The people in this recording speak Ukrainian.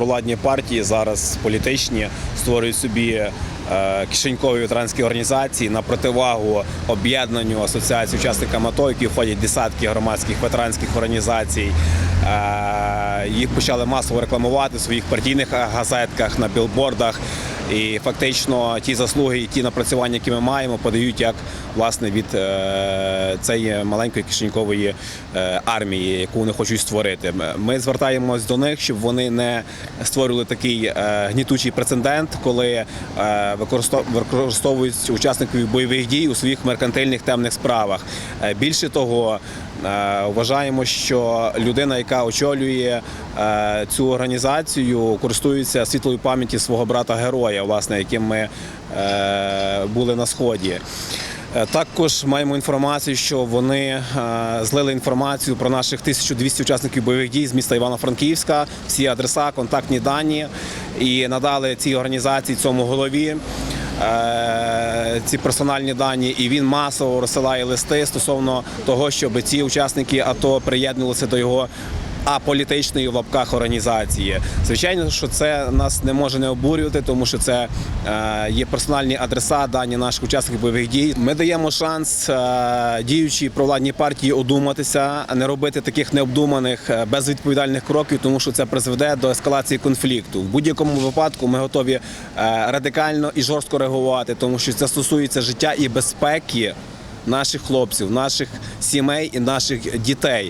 провладні партії зараз політичні створюють собі е, кишенькові ветеранські організації на противагу об'єднанню асоціації учасникам АТО, які входять десятки громадських ветеранських організацій. Е, Їх почали масово рекламувати в своїх партійних газетках на білбордах. І фактично ті заслуги і ті напрацювання, які ми маємо, подають як власне від е, цієї маленької кишенькової е, армії, яку вони хочуть створити. Ми звертаємось до них, щоб вони не створювали такий е, гнітучий прецедент, коли використовують учасників бойових дій у своїх меркантильних темних справах. Більше того, Вважаємо, що людина, яка очолює е, цю організацію, користується світлою пам'яті свого брата героя, власне, яким ми е, були на сході. Е, Також маємо інформацію, що вони е, злили інформацію про наших 1200 учасників бойових дій з міста Івано-Франківська, всі адреса, контактні дані і надали цій організації цьому голові е, ці персональні дані, і він масово розсилає листи стосовно того, щоб ці учасники АТО приєднувалися до його. Аполітичної в лапках організації. Звичайно, що це нас не може не обурювати, тому що це е, є персональні адреса, дані наших учасників бойових дій. Ми даємо шанс е, діючій провладній партії одуматися, а не робити таких необдуманих е, безвідповідальних кроків, тому що це призведе до ескалації конфлікту. В будь-якому випадку ми готові радикально і жорстко реагувати, тому що це стосується життя і безпеки наших хлопців, наших сімей і наших дітей.